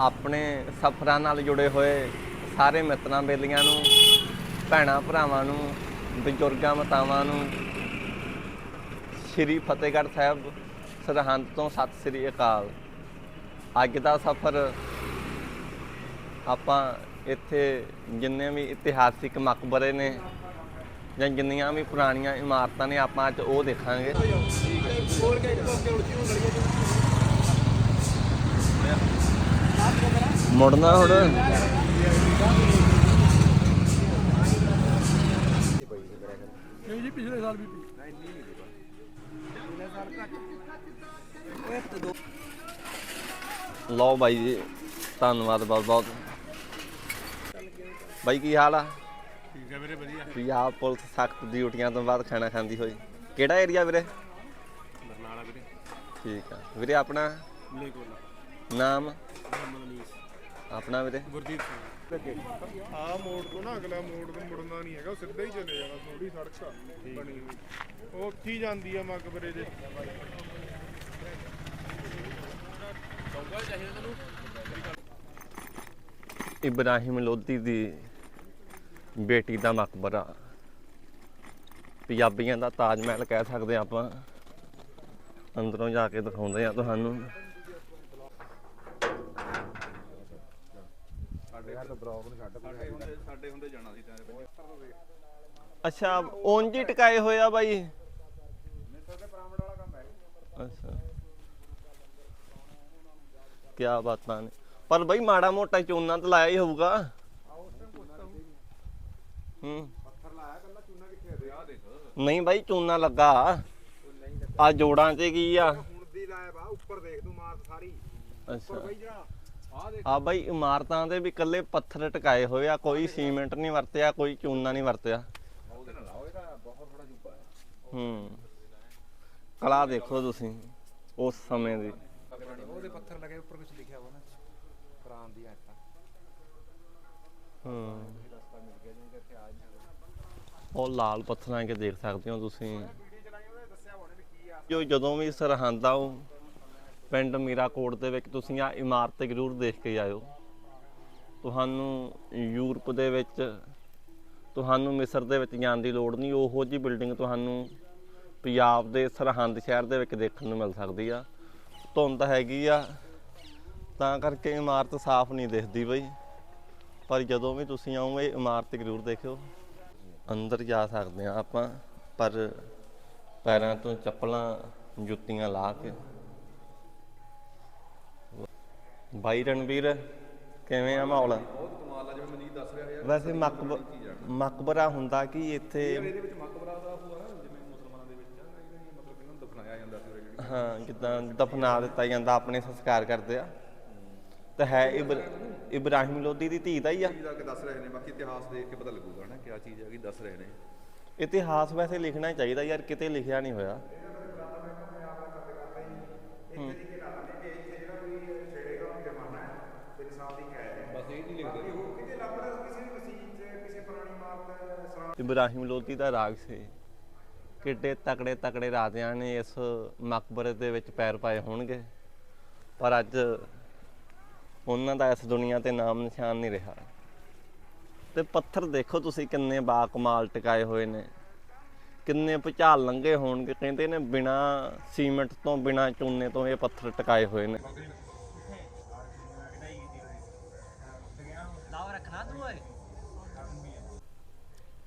ਆਪਣੇ ਸਫ਼ਰਾਂ ਨਾਲ ਜੁੜੇ ਹੋਏ ਸਾਰੇ ਮਿੱਤਰਾਂ ਬੇਲੀਆਂ ਨੂੰ, ਭੈਣਾਂ ਭਰਾਵਾਂ ਨੂੰ, ਬਜ਼ੁਰਗਾਂ ਮਾਤਾਵਾਂ ਨੂੰ, ਸ੍ਰੀ ਫਤਿਹਗੜ੍ਹ ਸਾਹਿਬ ਸਰਹੰਦ ਤੋਂ ਸਤਿ ਸ੍ਰੀ ਅਕਾਲ। ਅੱਜ ਦਾ ਸਫ਼ਰ ਆਪਾਂ ਇੱਥੇ ਜਿੰਨੇ ਵੀ ਇਤਿਹਾਸਿਕ ਮਕਬਰੇ ਨੇ ਜਾਂ ਜਿੰਨੀਆਂ ਵੀ ਪੁਰਾਣੀਆਂ ਇਮਾਰਤਾਂ ਨੇ ਆਪਾਂ ਅੱਜ ਉਹ ਦੇਖਾਂਗੇ। ਮੁੜਨਾ ਹੁਣ। ਨਹੀਂ ਜੀ ਪਿਛਲੇ ਸਾਲ ਵੀ ਲਓ ਬਾਈ ਜੀ ਧੰਨਵਾਦ ਬਹੁਤ ਬਹੁਤ। ਬਾਈ ਕੀ ਹਾਲ ਆ? ਠੀਕ ਹੈ ਵੀਰੇ ਵਧੀਆ। ਪੰਜਾਬ ਪੁਲਿਸ ਸਖਤ ਡਿਊਟੀਆਂ ਤੋਂ ਬਾਅਦ ਖਾਣਾ ਖਾਂਦੀ ਹੋਈ। ਕਿਹੜਾ ਏਰੀਆ ਵੀਰੇ? ਬਰਨਾਲਾ ਵੀਰੇ। ਠੀਕ ਆ। ਵੀਰੇ ਆਪਣਾ? ਨਾਮ? ਮੁਹੰਮਦ ਅਨੀਸ ਆਪਣਾ ਵੀਰੇ? ਗੁਰਦੀਪ ਸਿੰਘ। ਆ ਮੋੜ ਤੋਂ ਨਾ ਅਗਲਾ ਮੋੜ ਤੋਂ ਮੁੜਨਾ ਨਹੀਂ ਹੈਗਾ ਉਹ ਸਿੱਧਾ ਹੀ ਚਲੇ ਜਾਣਾ ਥੋੜੀ ਸੜਕ ਆ ਬਣੀ ਹੋਈ। ਉਹ ਉੱਥੇ ਹੀ ਜਾਂਦੀ ਆ ਮਕਬਰੇ ਦੇ। ਇਬਰਾਹਿਮ ਲੋਧੀ ਦੀ ਬੇਟੀ ਦਾ ਮਕਬਰਾ। ਪੰਜਾਬੀਆਂ ਦਾ ਤਾਜ ਮਹਿਲ ਕਹਿ ਸਕਦੇ ਆਪਾਂ। ਅੰਦਰੋਂ ਜਾ ਕੇ ਦਿਖਾਉਂਦੇ ਆ ਤੁਹਾਨੂੰ। ਅੱਛਾ ਉਂਝ ਹੀ ਟਿਕਾਏ ਹੋਏ ਆ ਬਾਈ। ਅੱਛਾ। ਕੀ ਬਾਤਾਂ ਨੇ। ਪਰ ਬਈ ਮਾੜਾ ਮੋਟਾ ਚੂਨਾ ਤਾਂ ਲਾਇਆ ਹੀ ਹੋਊਗਾ। ਹੂੰ। ਨਹੀਂ ਬਾਈ ਚੂਨਾ ਲੱਗਾ। ਆ ਜੋੜਾਂ 'ਚ ਕੀ ਆ? ਹੁਣ ਦੀ ਲਾਇਆ ਵਾ ਉੱਪਰ ਦੇਖ ਤੂੰ ਮਾਰ ਸਾਰੀ। ਅੱਛਾ। ਬਈ ਜਿਹੜਾ ਆ ਬਾਈ ਇਮਾਰਤਾਂ ਦੇ ਵੀ ਇਕੱਲੇ ਪੱਥਰ ਟਿਕਾਏ ਹੋਏ ਆ ਕੋਈ ਸੀਮੈਂਟ ਨਹੀਂ ਵਰਤਿਆ ਕੋਈ ਚੂਨਾ ਨਹੀਂ ਵਰਤਿਆ। ਹੈ। ਕਲਾ ਦੇਖੋ ਤੁਸੀਂ ਉਸ ਸਮੇਂ ਦੀ। ਉਹਦੇ ਪੱਥਰ ਲਗੇ ਉੱਪਰ ਕੁਝ ਲਿਖਿਆ ਹੋਣਾ ਕੁਰਾਨ ਦੀ ਆਇਤਾਂ। ਹੂੰ। ਉਹ ਲਾਲ ਪੱਥਰਾਂ ਕੇ ਦੇਖ ਸਕਦੇ ਹੋ ਤੁਸੀਂ। ਜੋ ਜਦੋਂ ਵੀ ਸਰਹੰਦ ਆਓ ਪਿੰਡ ਮੀਰਾਕੋਟ ਦੇ ਵਿੱਚ ਤੁਸੀਂ ਆ ਇਮਾਰਤ ਜ਼ਰੂਰ ਦੇਖ ਕੇ ਆਇਓ ਤੁਹਾਨੂੰ ਯੂਰਪ ਦੇ ਵਿੱਚ, ਤੁਹਾਨੂੰ ਮਿਸਰ ਦੇ ਵਿੱਚ ਜਾਣ ਦੀ ਲੋੜ ਨਹੀਂ। ਉਹੋ ਜੀ ਬਿਲਡਿੰਗ ਤੁਹਾਨੂੰ ਪੰਜਾਬ ਦੇ ਸਰਹੰਦ ਸ਼ਹਿਰ ਦੇ ਵਿੱਚ ਦੇਖਣ ਨੂੰ ਮਿਲ ਸਕਦੀ ਆ। ਧੁੰਦ ਹੈਗੀ ਆ, ਤਾਂ ਕਰਕੇ ਇਮਾਰਤ ਸਾਫ਼ ਨਹੀਂ ਦਿਖਦੀ ਬਈ। ਪਰ ਜਦੋਂ ਵੀ ਤੁਸੀਂ ਆਓਗੇ, ਇਮਾਰਤ ਜ਼ਰੂਰ ਦੇਖਿਓ। ਅੰਦਰ ਜਾ ਸਕਦੇ ਆ ਆਪਾਂ, ਪਰ ਪੈਰਾਂ ਤੋਂ ਚੱਪਲਾਂ, ਜੁੱਤੀਆਂ ਲਾ ਕੇ। ਬਾਈ ਰਣਵੀਰ ਕਿਵੇਂ ਆ ਮਾਹੌਲ? ਬਹੁਤ ਕਮਾਲ ਆ ਜਿਵੇਂ ਮਨੀਤ ਦੱਸ ਰਿਹਾ ਯਾਰ ਵੈਸੇ ਮਕਬ ਮਕਬਰਾ ਹੁੰਦਾ ਕਿ ਇੱਥੇ ਇਹਦੇ ਵਿੱਚ ਮਕਬਰਾ ਦਾ ਹੋਆ ਨਾ ਜਿਵੇਂ ਮੁਸਲਮਾਨਾਂ ਦੇ ਵਿੱਚ ਆ ਨਾ ਇਹਨਾਂ ਨੂੰ ਮਤਲਬ ਇਹਨਾਂ ਨੂੰ ਦਫਨਾਇਆ ਜਾਂਦਾ ਸੀ ਜਿਹੜੀ ਹਾਂ ਜਿੱਦਾਂ ਦਫਨਾ ਦਿੱਤਾ ਜਾਂਦਾ ਆਪਣੇ ਸੰਸਕਾਰ ਕਰਦੇ ਆ। ਤਾਂ ਹੈ ਇਬਰ ਇਬਰਾਹਿਮ ਲੋਧੀ ਦੀ ਧੀ ਦਾ ਹੀ ਆ। ਚੀਜ਼ ਆ ਕੇ ਦੱਸ ਰਹੇ ਨੇ ਬਾਕੀ ਇਤਿਹਾਸ ਦੇਖ ਕੇ ਪਤਾ ਲੱਗੂਗਾ ਨਾ ਕਿਆ ਚੀਜ਼ ਹੈਗੀ ਦੱਸ ਰਹੇ ਨੇ। ਇਤਿਹਾਸ ਵੈਸੇ ਲਿਖਣਾ ਚਾਹੀਦਾ ਯਾਰ ਕਿਤੇ ਲਿਖਿਆ ਨਹੀਂ ਹੋਇਆ। ਬਸ ਇਹ ਨਹੀਂ ਲਿਖਦੇ ਇਬਰਾਹਿਮ ਲੋਧੀ ਦਾ ਰਾਗ ਸੀ। ਕਿੱਡੇ ਤਕੜੇ ਤਕੜੇ ਰਾਜਿਆਂ ਨੇ ਇਸ ਮਕਬਰੇ ਦੇ ਵਿੱਚ ਪੈਰ ਪਾਏ ਹੋਣਗੇ। ਪਰ ਅੱਜ ਉਹਨਾਂ ਦਾ ਇਸ ਦੁਨੀਆ ਤੇ ਨਾਮ ਨਿਸ਼ਾਨ ਨਹੀਂ ਰਿਹਾ। ਤੇ ਪੱਥਰ ਦੇਖੋ ਤੁਸੀਂ ਕਿੰਨੇ ਬਾਕਮਾਲ ਟਿਕਾਏ ਹੋਏ ਨੇ। ਕਿੰਨੇ ਭੁਚਾਲ ਲੰਘੇ ਹੋਣਗੇ। ਕਹਿੰਦੇ ਨੇ ਬਿਨਾ ਸੀਮੈਂਟ ਤੋਂ, ਬਿਨਾ ਚੂਨੇ ਤੋਂ ਇਹ ਪੱਥਰ ਟਿਕਾਏ ਹੋਏ ਨੇ।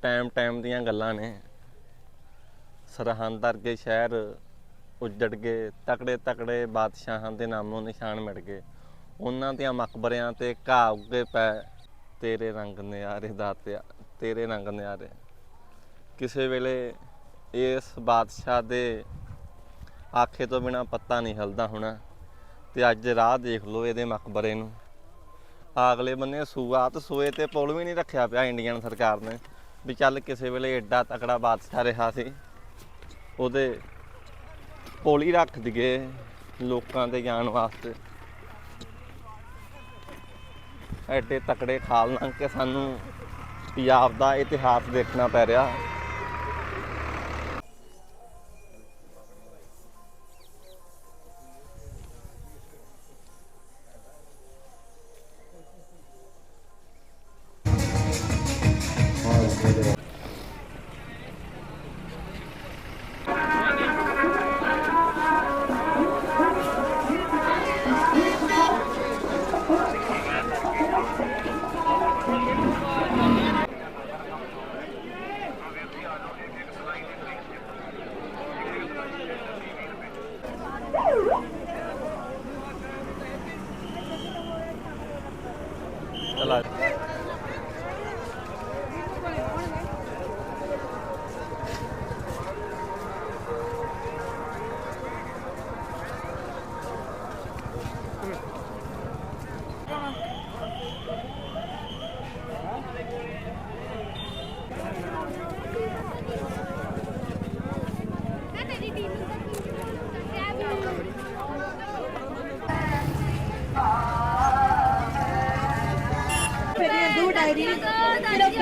ਟਾਈਮ ਟਾਈਮ ਦੀਆਂ ਗੱਲਾਂ ਨੇ। ਸਰਹੰਦ ਵਰਗੇ ਸ਼ਹਿਰ ਉੱਜੜ ਗਏ, ਤਕੜੇ ਤਕੜੇ ਬਾਦਸ਼ਾਹਾਂ ਦੇ ਨਾਮੋਂ ਨਿਸ਼ਾਨ ਮਿਟ ਗਏ। ਉਹਨਾਂ ਦੀਆਂ ਮਕਬਰਿਆਂ ਤੇ ਘਾਹ ਉੱਗੇ ਪੈ, ਤੇਰੇ ਰੰਗ ਨਿਆਰੇ ਦਾਤਿਆ ਤੇਰੇ ਰੰਗ ਨਿਆਰੇ। ਕਿਸੇ ਵੇਲੇ ਇਸ ਬਾਦਸ਼ਾਹ ਦੇ ਆਖੇ ਤੋਂ ਬਿਨਾ ਪੱਤਾ ਨਹੀਂ ਹਿਲਦਾ ਹੋਣਾ ਤੇ ਅੱਜ ਰਾਹ ਦੇਖ ਲਓ ਇਹਦੇ ਮਕਬਰੇ ਨੂੰ। ਅਗਲੇ ਬੰਨੇ ਸੂਆ ਤੇ ਸੂਏ ਤੇ ਪੁਲ ਵੀ ਨਹੀਂ ਰੱਖਿਆ ਪਿਆ ਇੰਡੀਅਨ ਸਰਕਾਰ ਨੇ। ਵੀ ਚੱਲ ਕਿਸੇ ਵੇਲੇ ਐਡਾ ਤਕੜਾ ਬਾਦਸ਼ਾਹ ਰਿਹਾ ਸੀ। ਉਹਦੇ ਪੁਲ ਹੀ ਰੱਖ ਦਈਏ ਲੋਕਾਂ ਦੇ ਜਾਣ ਵਾਸਤੇ। ਐਡੇ ਤਕੜੇ ਖਾਲ ਲੰਘ ਕੇ ਸਾਨੂੰ ਪੰਜਾਬ ਦਾ ਇਤਿਹਾਸ ਦੇਖਣਾ ਪੈ ਰਿਹਾ।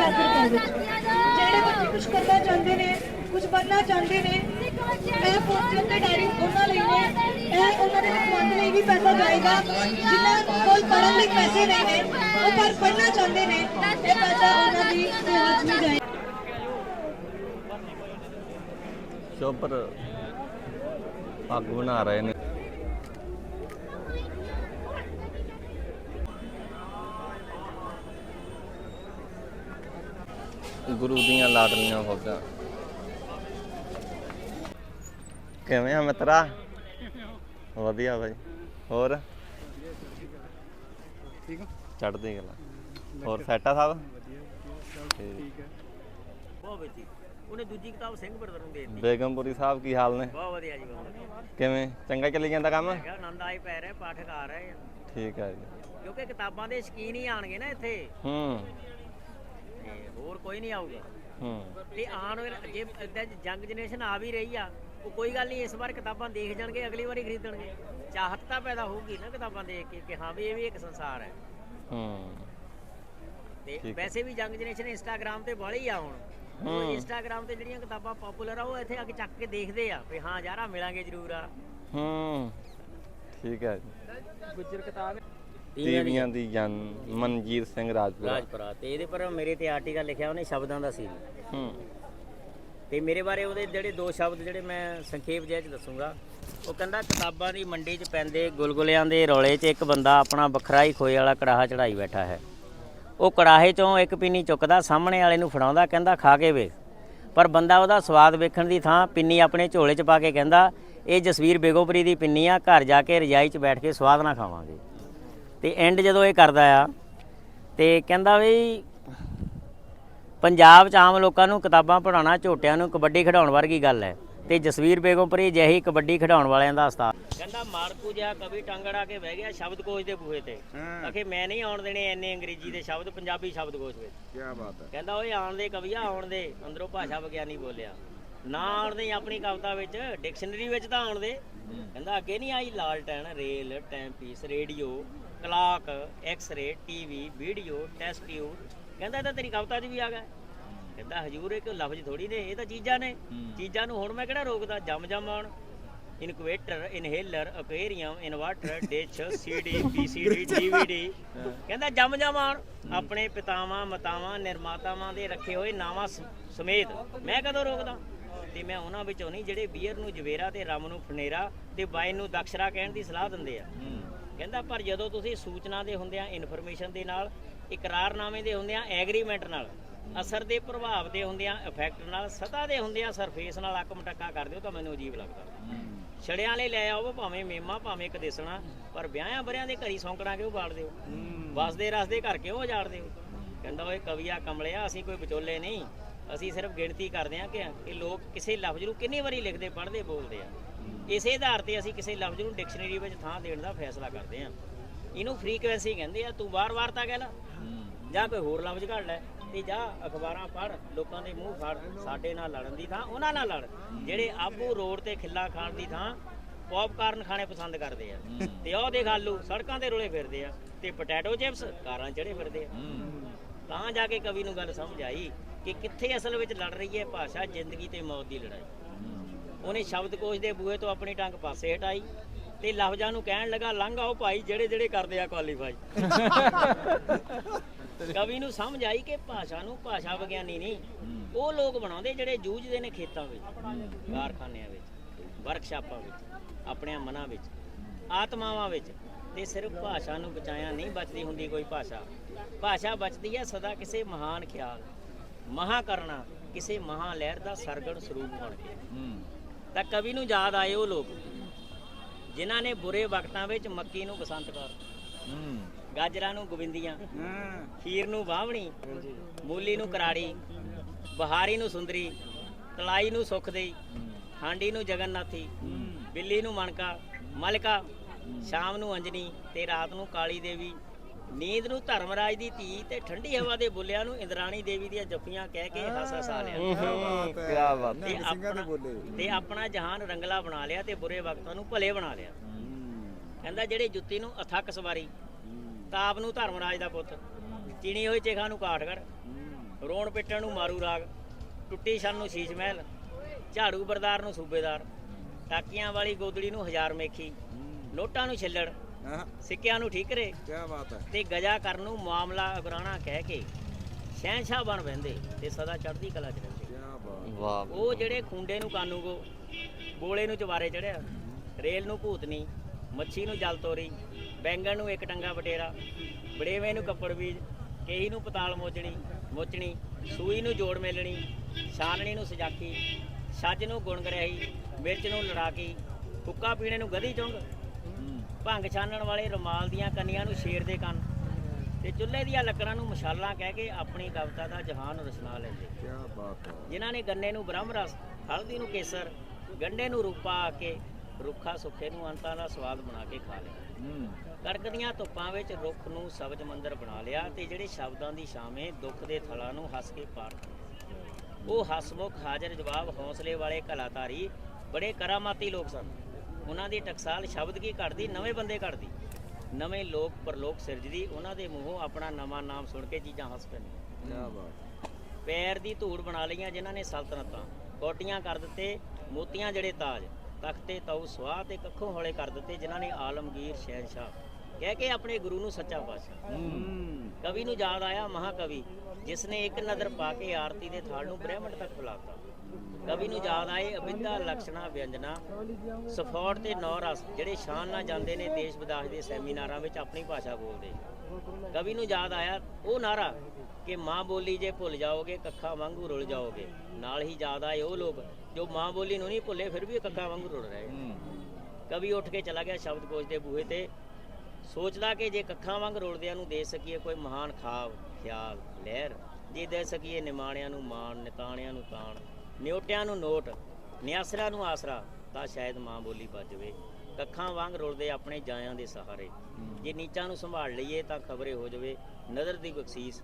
ਜਿਹੜੇ ਬੱਚੇ ਕੁਝ ਕਰਨਾ ਚਾਹੁੰਦੇ ਨੇ ਕੁਝ ਬਣਨਾ ਚਾਹੁੰਦੇ ਨੇ, ਇਹ ਪੋਸਟਰ ਤੇ ਡਾਇਰੀ ਉਹਨਾਂ ਲਈ ਨੇ। ਇਹ ਉਹਨਾਂ ਦੇ ਲਿਖਵਾਉਣ ਲਈ ਵੀ ਪੈਸਾ ਜਾਏਗਾ ਜਿਨ੍ਹਾਂ ਕੋਲ ਪੜ੍ਹਨ ਲਈ ਪੈਸੇ ਨਹੀਂ ਨੇ, ਉਹ ਪਰ ਪੜ੍ਹਨਾ ਚਾਹੁੰਦੇ ਨੇ। ਇਹ ਪੈਸਾ ਉਹਨਾਂ ਦੀ ਸੇਵਾ 'ਚ ਨਹੀਂ ਜਾਏਗਾ ਚੋਪਰ ਪੱਗ ਬਣਾ ਰਹੇ ਨੇ। ਗੁਰੂ ਦੀਆਂ ਲਾਡਲੀਆਂ ਹੋ ਗਿਆ। ਕਿਵੇਂ ਆ ਮਿੱਤਰਾ? ਵਧੀਆ ਬਾਈ। ਹੋਰ? ਠੀਕ ਆ ਚੜ੍ਹਦੀ ਗੱਲਾਂ ਹੋਰ ਸੈਟ ਆ ਸਭ? ਠੀਕ। ਬਹੁਤ ਵਧੀਆ ਉਹਨੇ ਦੂਜੀ ਕਿਤਾਬ ਸਿੰਘ ਬਰਦਰ ਨੂੰ ਦੇ ਦਿੱਤੀ ਬੇਗਮਪੁਰੀ ਸਾਹਿਬ ਕੀ ਹਾਲ ਨੇ? ਬਹੁਤ ਵਧੀਆ ਜੀ ਕਿਵੇਂ? ਚੰਗਾ ਚੱਲੀ ਜਾਂਦਾ ਕੰਮ? ਆਨੰਦ ਆਈ ਪੈ ਰਿਹਾ ਪਾਠਕ ਆ ਰਹੇ ਠੀਕ ਹੈ ਜੀ। ਕਿਉਂਕਿ ਕਿਤਾਬਾਂ ਦੇ ਸ਼ਕੀਨ ਹੀ ਆਣਗੇ ਨਾ ਇੱਥੇ। ਹੂੰ। ਹੋਰ ਕੋਈ ਨਹੀਂ ਆਊਗਾ। ਹੂੰ। ਤੇ ਆਉਣ ਵਾਲੇ ਜੇ ਏਦਾਂ ਜੰਗ ਜਨਰੇਸ਼ਨ ਆ ਵੀ ਰਹੀ ਆ ਉਹ ਕੋਈ ਗੱਲ ਨਹੀਂ ਇਸ ਵਾਰ ਕਿਤਾਬਾਂ ਦੇਖ ਜਾਣਗੇ ਅਗਲੀ ਵਾਰੀ ਖਰੀਦਣਗੇ। ਚਾਹਤ ਤਾਂ ਪੈਦਾ ਹੋਊਗੀ ਨਾ ਕਿਤਾਬਾਂ ਦੇਖ ਕੇ ਕਿ ਹਾਂ ਵੀ ਇਹ ਵੀ ਇੱਕ ਸੰਸਾਰ ਹੈ। ਹੂੰ। ਤੇ ਠੀਕ। ਵੈਸੇ ਵੀ ਜੰਗ ਜਨਰੇਸ਼ਨ ਇੰਸਟਾਗ੍ਰam ਤੇ ਬਾਹਲੀ ਆ ਹੁਣ। ਹੂੰ। ਇੰਸਟਾਗ੍ਰam ਤੇ ਜਿਹੜੀਆਂ ਕਿਤਾਬਾਂ ਪਪੂਲਰ ਆ ਉਹ ਇੱਥੇ ਆ ਕੇ ਚੱਕ ਕੇ ਦੇਖਦੇ ਆ ਵੀ ਹਾਂ ਯਾਰ ਆ ਮਿਲਾਂਗੇ ਜ਼ਰੂਰ ਆ। ਹੂੰ। ਠੀਕ ਹੈ। ਜੀ ਗੁੱਜਰ ਕਿਤਾਬ ਤੀਵੀਆਂ ਦੀ ਜਨ ਮਨਜੀਤ ਸਿੰਘ ਰਾਜਪੁਰਾ ਰਾਜਪੁਰਾ ਤੇ ਇਹਦੇ ਪਰ ਮੇਰੇ ਤੇ ਆਰਟੀਕਲ ਲਿਖਿਆ ਉਹਨੇ ਸ਼ਬਦਾਂ ਦਾ ਸੀ। ਹੂੰ। ਤੇ ਮੇਰੇ ਬਾਰੇ ਉਹਦੇ ਜਿਹੜੇ ਦੋ ਸ਼ਬਦ ਜਿਹੜੇ ਮੈਂ ਸੰਖੇਪ ਜਿਹੇ ਚ ਦੱਸੂਗਾ। ਉਹ ਕਹਿੰਦਾ ਕਿਤਾਬਾਂ ਦੀ ਮੰਡੀ 'ਚ ਪੈਂਦੇ ਗੁਲਗੁਲਿਆਂ ਦੇ ਰੌਲੇ 'ਚ ਇੱਕ ਬੰਦਾ ਆਪਣਾ ਵੱਖਰਾ ਹੀ ਖੋਏ ਵਾਲਾ ਕੜਾਹਾ ਚੜਾਈ ਬੈਠਾ ਹੈ। ਉਹ ਕੜਾਹੇ 'ਚੋਂ ਇੱਕ ਪਿੰਨੀ ਚੁੱਕਦਾ ਸਾਹਮਣੇ ਵਾਲੇ ਨੂੰ ਫੜਾਉਂਦਾ ਕਹਿੰਦਾ ਖਾ ਕੇ ਵੇਖ। ਪਰ ਬੰਦਾ ਉਹਦਾ ਸਵਾਦ ਵੇਖਣ ਦੀ ਥਾਂ ਪਿੰਨੀ ਆਪਣੇ ਝੋਲੇ 'ਚ ਪਾ ਕੇ ਕਹਿੰਦਾ ਇਹ ਜਸਵੀਰ ਬੇਗੋਪੁਰੀ ਦੀ ਪਿੰਨੀ ਆ ਘਰ ਜਾ ਕੇ ਰਜਾਈ 'ਚ ਬੈਠ ਕੇ ਸਵਾਦ ਨਾਲ ਖਾਵਾਂਗੇ। ਤੇ ਐਂਡ ਜਦੋਂ ਇਹ ਕਰਦਾ ਆ ਤੇ ਕਹਿੰਦਾ ਵੀ ਪੰਜਾਬ 'ਚ ਆਮ ਲੋਕਾਂ ਨੂੰ ਕਿਤਾਬਾਂ ਪੜ੍ਹਾਉਣਾ ਝੋਟਿਆਂ ਨੂੰ ਕਬੱਡੀ ਖਿਡਾਉਣ ਵਰਗੀ ਗੱਲ ਹੈ। ਤੇ ਜਸਵੀਰ ਬੇਗਮਪੁਰੀ ਜਿਹੀ ਕਬੱਡੀ ਖਿਡਾਉਣ ਵਾਲਿਆਂ ਦਾ ਉਸਤਾਦ। ਕਹਿੰਦਾ ਮਾਰਕੂ ਜਿਹਾ ਕਵੀ ਟੰਗੜਾ ਕੇ ਬਹਿ ਗਿਆ ਸ਼ਬਦਕੋਸ਼ ਦੇ ਬੂਹੇ ਤੇ। ਅਖੇ ਮੈਂ ਨਹੀਂ ਆਉਣ ਦੇਣੇ ਐਨੇ ਅੰਗਰੇਜ਼ੀ ਦੇ ਸ਼ਬਦ ਪੰਜਾਬੀ ਸ਼ਬਦਕੋਸ਼ ਵਿੱਚ। ਕੀ ਬਾਤ ਹੈ। ਕਹਿੰਦਾ ਓਏ ਆਉਣ ਦੇ ਕਵੀਆ ਆਉਣ ਦੇ। ਅੰਦਰੋਂ ਭਾਸ਼ਾ ਵਿਗਿਆਨੀ ਬੋਲਿਆ। ਨਾ ਆਉਣ ਦੇ ਆਪਣੀ ਕਵਿਤਾ ਵਿੱਚ ਡਿਕਸ਼ਨਰੀ ਵਿੱਚ ਤਾਂ ਆਉਣ ਦੇ। ਕਹਿੰਦਾ ਅੱਗੇ ਨਹੀਂ ਆਈ ਲਾਲਟੈਨ rail timepiece radio. Clock x-ray TV video test tube ਕਹਿੰਦਾ ਇਹ ਤਾਂ ਤੇਰੀ ਕਵਿਤਾ 'ਚ ਵੀ ਆ ਗਿਆ। ਕਹਿੰਦਾ ਹਜੂਰ ਇਹ ਕੋਈ ਲਫ਼ਜ਼ ਥੋੜੀ ਨੇ ਇਹ ਤਾਂ ਚੀਜ਼ਾਂ ਨੇ। ਚੀਜ਼ਾਂ ਨੂੰ ਹੁਣ ਮੈਂ ਕਿਹੜਾ ਰੋਕਦਾ? ਜੰਮ ਜੰਮ ਆਉਣ incubator inhaler aquarium inverter dish CD PCD DVD ਕਹਿੰਦਾ ਜੰਮ ਜੰਮ ਆਉਣ ਆਪਣੇ ਪਿਤਾਵਾਂ ਮਤਾਵਾਂ ਨਿਰਮਾਤਾਵਾਂ ਦੇ ਰੱਖੇ ਹੋਏ ਨਾਵਾਂ ਸਮੇਤ ਮੈਂ ਕਦੋਂ ਰੋਕਦਾ? ਤੇ ਮੈਂ ਉਹਨਾਂ ਵਿੱਚੋਂ ਨਹੀਂ ਜਿਹੜੇ ਬੀਅਰ ਨੂੰ ਜਵੇਰਾ ਤੇ ਰਮ ਨੂੰ ਫਨੇਰਾ ਤੇ ਵਾਈਨ ਨੂੰ ਦਕਸ਼ਰਾ ਕਹਿਣ ਦੀ ਸਲਾਹ ਦਿੰਦੇ ਆ। ਕਹਿੰਦਾ, ਪਰ ਜਦੋਂ ਤੁਸੀਂ ਸੂਚਨਾ ਦੇ ਹੁੰਦਿਆਂ ਇਨਫੋਰਮੇਸ਼ਨ ਦੇ ਨਾਲ, ਇਕਰਾਰਨਾਮੇ ਦੇ ਹੁੰਦਿਆਂ ਐਗਰੀਮੈਂਟ ਨਾਲ, ਅਸਰ ਦੇ ਪ੍ਰਭਾਵ ਦੇ ਹੁੰਦਿਆਂ ਇਫੈਕਟ ਨਾਲ, ਸਤਾ ਦੇ ਹੁੰਦਿਆਂ ਸਰਫੇਸ ਨਾਲ ਅੱਕ ਮਟੱਕਾ ਕਰਦੇ ਹੋ ਤਾਂ ਮੈਨੂੰ ਅਜੀਬ ਲੱਗਦਾ। ਛੜਿਆਂ ਲਈ ਲੈ ਆਓ, ਭਾਵੇਂ ਮੇਮਾ, ਭਾਵੇਂ ਕਦੇਸਣਾ, ਪਰ ਵਿਆਹਾਂ ਬਰਿਆਂ ਦੇ ਘਰੀ ਸੌਂਕਣਾ ਕਿਉਂ ਬਾੜਦੇ ਦਿਓ? ਵਸਦੇ ਰਸਦੇ ਘਰ ਕਿਉਂ ਉਜਾੜਦੇ ਹੋ ਕਹਿੰਦਾ, ਓਏ ਕਵੀਆ ਕਮਲਿਆ, ਅਸੀਂ ਕੋਈ ਵਿਚੋਲੇ ਨਹੀਂ। ਅਸੀਂ ਸਿਰਫ ਗਿਣਤੀ ਕਰਦੇ ਹਾਂ ਕਿ ਇਹ ਲੋਕ ਕਿਸੇ ਲਫ਼ਜ਼ ਨੂੰ ਕਿੰਨੀ ਵਾਰੀ ਲਿਖਦੇ, ਪੜ੍ਹਦੇ, ਬੋਲਦੇ ਆ। ਇਸੇ ਆਧਾਰ ਤੇ ਅਸੀਂ ਕਿਸੇ ਲਫ਼ਜ਼ ਨੂੰ ਡਿਕਸ਼ਨਰੀ ਵਿੱਚ ਥਾਂ ਦੇਣ ਦਾ ਫੈਸਲਾ ਕਰਦੇ ਹਾਂ। ਇਹਨੂੰ ਫ੍ਰੀਕੁਐਂਸੀ ਕਹਿੰਦੇ ਆ ਤੂੰ ਵਾਰ-ਵਾਰ ਤਾਂ ਕਹਿ ਲਾ। ਜਾਂ ਕੋਈ ਹੋਰ ਲਫ਼ਜ਼ ਘੜ ਲੈ ਤੇ ਜਾ ਅਖਬਾਰਾਂ ਪੜ੍ਹ ਲੋਕਾਂ ਦੇ ਮੂੰਹ ਫੜ ਸਾਡੇ ਨਾਲ ਲੜਨ ਦੀ ਥਾਂ ਉਹਨਾਂ ਨਾਲ ਲੜ। ਜਿਹੜੇ ਆਬੂ ਰੋਡ ਤੇ ਖਿੱਲਾ ਖਾਣ ਦੀ ਥਾਂ ਪੌਪਕਾਰਨ ਖਾਣੇ ਪਸੰਦ ਕਰਦੇ ਆ। ਤੇ ਉਹ ਦੇਖ ਆਲੂ ਸੜਕਾਂ ਤੇ ਰੁਲੇ ਫਿਰਦੇ ਆ ਤੇ ਪੋਟੈਟੋ ਚਿਪਸ ਕਾਰਾਂ ਚੜੇ ਫਿਰਦੇ ਆ। ਤਾਂ ਜਾ ਕੇ ਕਵੀ ਨੂੰ ਗੱਲ ਸਮਝ ਆਈ ਕਿ ਕਿੱਥੇ ਅਸਲ ਵਿੱਚ ਲੜ ਰਹੀ ਹੈ ਭਾਸ਼ਾ ਜ਼ਿੰਦਗੀ ਤੇ ਮੌਤ ਦੀ ਲੜਾਈ। ਉਹਨੇ ਸ਼ਬਦਕੋਸ਼ ਦੇ ਬੂਹੇ ਤੋਂ ਆਪਣੀ ਟੰਗ ਪਾਸੇ ਹਟਾਈ ਤੇ ਲਫ਼ਜ਼ਾਂ ਨੂੰ ਕਹਿਣ ਲੱਗਾ ਲੰਘ ਆਓ ਭਾਈ ਜਿਹੜੇ ਜਿਹੜੇ ਕਰਦੇ ਆ ਕੁਆਲੀਫਾਈ ਕਵੀ ਨੂੰ ਸਮਝ ਆਈ ਕਿ ਭਾਸ਼ਾ ਨੂੰ ਭਾਸ਼ਾ ਵਿਗਿਆਨੀ ਨਹੀਂ ਉਹ ਲੋਕ ਬਣਾਉਂਦੇ ਜਿਹੜੇ ਜੂਝਦੇ ਨੇ ਖੇਤਾਂ ਵਿੱਚ ਕਾਰਖਾਨਿਆਂ ਵਿੱਚ ਵਰਕਸ਼ਾਪਾਂ ਵਿੱਚ ਆਪਣੇ ਮਨਾਂ ਵਿੱਚ ਆਤਮਾਵਾਂ ਵਿੱਚ ਤੇ ਸਿਰਫ ਭਾਸ਼ਾ ਨੂੰ ਬਚਾਇਆ ਨਹੀਂ ਬਚਦੀ ਹੁੰਦੀ ਕੋਈ ਭਾਸ਼ਾ। ਭਾਸ਼ਾ ਬਚਦੀ ਹੈ ਸਦਾ ਕਿਸੇ ਮਹਾਨ ਖਿਆਲ ਮਹਾ ਕਰਨਾ ਕਿਸੇ ਮਹਾ ਲਹਿਰ ਦਾ ਸਰਗਣ ਸਰੂਪ ਬਣ ਕੇ। ਤਾਂ ਕਵੀ ਨੂੰ ਯਾਦ ਆਏ ਉਹ ਲੋਕ। ਜਿਨ੍ਹਾਂ ਨੇ ਬੁਰੇ ਵਕਤਾਂ ਵਿੱਚ ਮੱਕੀ ਨੂੰ ਬਸੰਤ ਕਰ ਗਾਜਰਾਂ ਨੂੰ ਗੋਬਿੰਦੀਆਂ। ਖੀਰ ਨੂੰ ਬਾਹਵਣੀ। ਮੂਲੀ ਨੂੰ ਕਰਾੜੀ। ਬਹਾਰੀ ਨੂੰ ਸੁੰਦਰੀ। ਤਲਾਈ ਨੂੰ ਸੁਖ ਦੇਈ। ਹਾਂਡੀ ਨੂੰ ਜਗਨਨਾਥੀ। ਬਿੱਲੀ ਨੂੰ ਮਣਕਾ। ਮਲਕਾ। ਸ਼ਾਮ ਨੂੰ ਅੰਜਨੀ ਤੇ ਰਾਤ ਨੂੰ ਕਾਲੀ ਦੇਵੀ। ਨੀਂਦ ਨੂੰ ਧਰਮਰਾਜ ਦੀ ਧੀ ਤੇ ਠੰਡੀ ਹਵਾ ਦੇ ਬੁੱਲਿਆਂ ਨੂੰ ਇੰਦਰਾਣੀ ਦੇਵੀ ਦੀਆਂ ਜੱਫੀਆਂ ਕਹਿ ਕੇ ਹੱਸ ਹਸਾ ਲਿਆ। ਕੀ ਬਾਤ ਤੇ ਆਪਣਾ ਤੇ ਆਪਣਾ ਜਹਾਨ ਰੰਗਲਾ ਬਣਾ ਲਿਆ ਤੇ ਬੁਰੇ ਵਕਤਾਂ ਨੂੰ ਭਲੇ ਬਣਾ ਲਿਆ। ਕਹਿੰਦਾ ਜਿਹੜੇ ਜੁੱਤੀ ਨੂੰ ਅਥੱਕ ਸਵਾਰੀ ਤਾਪ ਨੂੰ ਧਰਮਰਾਜ ਦਾ ਪੁੱਤ ਚਿਣੀ ਹੋਈ ਚੇਖਾ ਨੂੰ ਕਾਠਗੜ ਰੋਣ ਪਿੱਟਣ ਨੂੰ ਮਾਰੂ ਰਾਗ ਟੁੱਟੀ ਛਣ ਨੂੰ ਸ਼ੀਸ਼ ਮਹਿਲ ਝਾੜੂ ਬਰਦਾਰ ਨੂੰ ਸੂਬੇਦਾਰ ਟਾਕੀਆਂ ਵਾਲੀ ਗੋਦੜੀ ਨੂੰ ਹਜ਼ਾਰ ਮੇਖੀ ਨੋਟਾਂ ਨੂੰ ਛਿੱਲੜ ਸਿੱਕਿਆਂ ਨੂੰ ਠੀਕਰੇ ਕੀ ਬਾਤ ਹੈ। ਤੇ ਗਜਾ ਕਰਨ ਨੂੰ ਮਾਮਲਾ ਅਗਰਾਣਾ ਕਹਿ ਕੇ ਸ਼ਹਿਨशाह ਬਣ ਬਹਿੰਦੇ ਤੇ ਸਦਾ ਚੜ੍ਹਦੀ ਕਲਾ ਚ ਰਹਿੰਦੇ। ਕੀ ਬਾਤ ਵਾਹ ਉਹ ਜਿਹੜੇ ਖੁੰਡੇ ਨੂੰ ਕਾਨੂੰਗੋ ਬੋਲੇ ਨੂੰ ਚਵਾਰੇ ਚੜਿਆ ਰੇਲ ਨੂੰ ਭੂਤਨੀ ਮੱਛੀ ਨੂੰ ਜਲ ਤੋਰੀ ਬੈਂਗਣ ਨੂੰ ਇੱਕ ਟੰਗਾ ਬਟੇਰਾ ਬੜੇਵੇਂ ਨੂੰ ਕੱਪੜ ਬੀਜ ਕੇਹੀ ਨੂੰ ਪਤਾਲ ਮੋਚਣੀ ਮੋਚਣੀ ਸੂਈ ਨੂੰ ਜੋੜ ਮੇਲਣੀ ਛਾਨਣੀ ਨੂੰ ਸਜਾਕੀ ਛੱਜ ਨੂੰ ਗੁਣ ਗਰਿਆਈ ਮਿਰਚ ਨੂੰ ਲੜਾਕੀ ਹੁੱਕਾ ਪੀਣੇ ਨੂੰ ਗਧੀ ਚੁੰਗ। ਭੰਗ ਛਾਨਣ ਵਾਲੇ ਰੁਮਾਲ ਦੀਆਂ ਕੰਨੀਆਂ ਨੂੰ ਸ਼ੇਰ ਦੇ ਕੰਨ ਤੇ ਚੁੱਲ੍ਹੇ ਦੀਆਂ ਲੱਕੜਾਂ ਨੂੰ ਮਸ਼ਾਲਾਂ ਕਹਿ ਕੇ ਆਪਣੀ ਕਵਿਤਾ ਦਾ ਜਹਾਨ ਰਚਨਾ ਲੈਂਦੇ ਕੀ ਬਾਤ ਹੈ। ਜਿਨ੍ਹਾਂ ਨੇ ਗੰਨੇ ਨੂੰ ਬ੍ਰਹਮ ਰਸ ਹਲਦੀ ਨੂੰ ਕੇਸਰ ਗੰਡੇ ਨੂੰ ਰੂਪਾ ਆ ਕੇ ਰੁੱਖਾ ਸੁੱਖੇ ਨੂੰ ਅੰਤਾਂ ਦਾ ਸਵਾਦ ਬਣਾ ਕੇ ਖਾ ਲਿਆ। ਕੜਕਦੀਆਂ ਧੁੱਪਾਂ ਵਿੱਚ ਰੁੱਖ ਨੂੰ ਸਬਜ਼ ਮੰਦਰ ਬਣਾ ਲਿਆ ਤੇ ਜਿਹੜੇ ਸ਼ਬਦਾਂ ਦੀ ਛਾਵੇਂ ਦੁੱਖ ਦੇ ਥਲਾਂ ਨੂੰ ਹੱਸ ਕੇ ਪਾਰ। ਉਹ ਹਸਮੁਖ ਹਾਜ਼ਰ ਜਵਾਬ ਹੌਸਲੇ ਵਾਲੇ ਕਲਾਤਾਰੀ ਬੜੇ ਕਰਾਮਾਤੀ ਲੋਕ ਸਨ। ਉਹਨਾਂ ਦੀ ਟਕਸਾਲ ਸ਼ਬਦ ਕੀ ਘੜਦੀ ਨਵੇਂ ਬੰਦੇ ਘੜਦੀ ਨਵੇਂ ਲੋਕ ਪਰਲੋਕ ਸਿਰਜਦੀ। ਉਹਨਾਂ ਦੇ ਮੂੰਹੋਂ ਆਪਣਾ ਨਵਾਂ ਨਾਮ ਸੁਣ ਕੇ ਚੀਜ਼ਾਂ ਹੱਸ ਪੈਂਦੀਆਂ। ਕੀ ਬਾਤ ਪੈਰ ਦੀ ਧੂੜ ਬਣਾ ਲਈਆਂ ਜਿਨ੍ਹਾਂ ਨੇ ਸਲਤਨਤਾਂ। ਕੋਟੀਆਂ ਕਰ ਦਿੱਤੇ ਮੋਤੀਆਂ ਜਿਹੜੇ ਤਾਜ। ਤਖਤੇ ਤਉ ਸਵਾਹ ਤੇ ਕੱਖੋਂ ਹੌਲੇ ਕਰ ਦਿੱਤੇ ਜਿਨ੍ਹਾਂ ਨੇ ਆਲਮਗੀਰ ਸ਼ਹਿਨशाह ਕਹਿ ਕੇ ਆਪਣੇ ਗੁਰੂ ਨੂੰ ਸੱਚਾ ਪਾਤਸ਼ਾਹ। ਕਵੀ ਨੂੰ ਯਾਦ ਆਇਆ ਮਹਾਕਵੀ ਜਿਸ ਨੇ ਇੱਕ ਨਜ਼ਰ ਪਾ ਕੇ ਆਰਤੀ ਦੇ ਥਾਲ ਨੂੰ ਬ੍ਰਹਿਮੰਡ ਤੱਕ ਫੈਲਾਤਾ। ਕਵੀ ਨੂੰ ਯਾਦ ਆਏ ਅਬਿੰਦਾ ਲਕਸ਼ਣਾ ਵਿਅੰਜਨਾ ਸਫੋਟ ਤੇ ਨੌ ਰਸ ਜਿਹੜੇ ਸ਼ਾਨ ਨਾਲ ਜਾਂਦੇ ਨੇ ਦੇਸ਼ ਵਿਦੇਸ਼ ਦੇ ਸੈਮੀਨਾਰਾਂ ਵਿੱਚ ਆਪਣੀ ਭਾਸ਼ਾ ਬੋਲਦੇ। ਕਵੀ ਨੂੰ ਯਾਦ ਆਇਆ ਉਹ ਨਾਰਾ ਕਿ ਮਾਂ ਬੋਲੀ ਜੇ ਭੁੱਲ ਜਾਓਗੇ ਕੱਖਾਂ ਵਾਂਗੂ ਰੁਲ ਜਾਓਗੇ। ਨਾਲ ਹੀ ਯਾਦ ਆਏ ਉਹ ਲੋਕ ਜੋ ਮਾਂ ਬੋਲੀ ਨੂੰ ਨਹੀਂ ਭੁੱਲੇ ਫਿਰ ਵੀ ਕੱਖਾਂ ਵਾਂਗੂ ਰੁਲ ਰਹੇ। ਕਵੀ ਉੱਠ ਕੇ ਚਲਾ ਗਿਆ ਸ਼ਬਦ ਕੋਸ਼ ਦੇ ਬੂਹੇ ਤੇ ਸੋਚਦਾ ਕਿ ਜੇ ਕੱਖਾਂ ਵਾਂਗ ਰੁਲਦਿਆਂ ਨੂੰ ਦੇ ਸਕੀਏ ਕੋਈ ਮਹਾਨ ਖਾਬ ਖਿਆਲ ਲਹਿਰ ਜੇ ਦੇ ਸਕੀਏ ਨਿਮਾਣਿਆਂ ਨੂੰ ਮਾਣ ਨਿਤਾਣਿਆਂ ਨੂੰ ਤਾਣ। ਨਿਉਟਿਆਂ ਨੂੰ ਨੋਟ ਨਿਆਸਰਿਆਂ ਨੂੰ ਆਸਰਾ ਤਾਂ ਸ਼ਾਇਦ ਮਾਂ ਬੋਲੀ ਬਚ ਜਾਵੇ। ਕੱਖਾਂ ਵਾਂਗ ਰੁਲਦੇ ਆਪਣੇ ਜਾਇਆਂ ਦੇ ਸਹਾਰੇ। ਜੇ ਨੀਚਾਂ ਨੂੰ ਸੰਭਾਲ ਲਈਏ ਤਾਂ ਖਬਰੇ ਹੋ ਜਾਵੇ ਨਜ਼ਰ ਦੀ ਬਖਸ਼ੀਸ